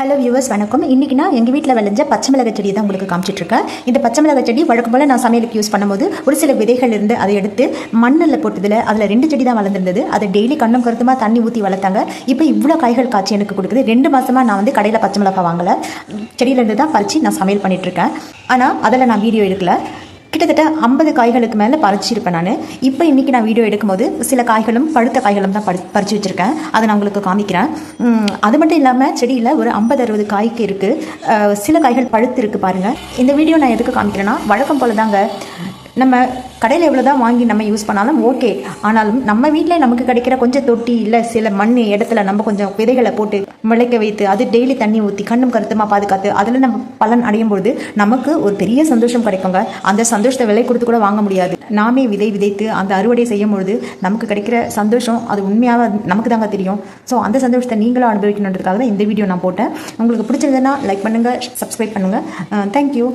Hello viewers வணக்கம். இன்றைக்கி நான் எங்கள் வீட்டில் விளைஞ்ச பச்சை மிளகாய் செடி தான் உங்களுக்கு காமிச்சிட்ருக்கேன் இந்த பச்சை மிளகாய் செடி வழக்கம் போல் நான் சமையலுக்கு யூஸ் பண்ணும்போது ஒரு சில விதைகள் இருந்து அதை எடுத்து மண்ணில் போட்டதில் அதில் ரெண்டு செடி தான் வளர்ந்துருந்தது. அதை டெய்லி கண்ணும் கருத்துமாக தண்ணி ஊற்றி வளர்த்தாங்க. இப்போ இவ்வளோ காய்கள் காய்ச்சி எனக்கு கொடுக்குது. ரெண்டு மாதமாக நான் வந்து கடையில் பச்சை மிளகாய் வாங்கலை. செடியிலேருந்து தான் பறித்து நான் சமையல் பண்ணிகிட்ருக்கேன் ஆனால் அதில் நான் வீடியோ எடுக்கல. கிட்டத்தட்ட ஐம்பது காய்களுக்கு மேலே பறிச்சிருப்பேன் நான். இப்போ இன்றைக்கி நான் வீடியோ எடுக்கும்போது சில காய்களும் பழுத்த காய்களும் தான் பறி பறித்து வச்சுருக்கேன். அதை நான் உங்களுக்கு காமிக்கிறேன். அது மட்டும் இல்லாமல் செடியில் ஒரு ஐம்பது அறுபது காய்க்கு இருக்குது சில காய்கள் பழுத்து இருக்குது பாருங்கள் இந்த வீடியோ நான் எதுக்கு காமிக்கிறேன்னா வழக்கம் போல தாங்க நம்ம கடையில் எவ்வளோ தான் வாங்கி நம்ம யூஸ் பண்ணாலும் ஓகே ஆனாலும் நம்ம வீட்டில் நமக்கு கிடைக்கிற கொஞ்சம் தொட்டி இல்லை சில மண் இடத்துல நம்ம கொஞ்சம் விதைகளை போட்டு முளைக்க வைத்து அது டெய்லி தண்ணி ஊற்றி கண்ணும் கருத்துமாக பாதுகாத்து அதில் நம்ம பலன் அடையும் பொழுது நமக்கு ஒரு பெரிய சந்தோஷம் கிடைக்குங்க. அந்த சந்தோஷத்தை விலை கொடுத்து கூட வாங்க முடியாது. நாமே விதை விதைத்து அந்த அறுவடை செய்யும் பொழுது நமக்கு கிடைக்கிற சந்தோஷம் அது உண்மையாக நமக்கு தாங்க தெரியும். ஸோ அந்த சந்தோஷத்தை நீங்களும் அனுபவிக்கணுன்றதுக்காக தான் இந்த வீடியோ நான் போட்டேன். உங்களுக்கு பிடிச்சிருந்ததுன்னா லைக் பண்ணுங்கள் சப்ஸ்கிரைப் பண்ணுங்கள் தேங்க்யூ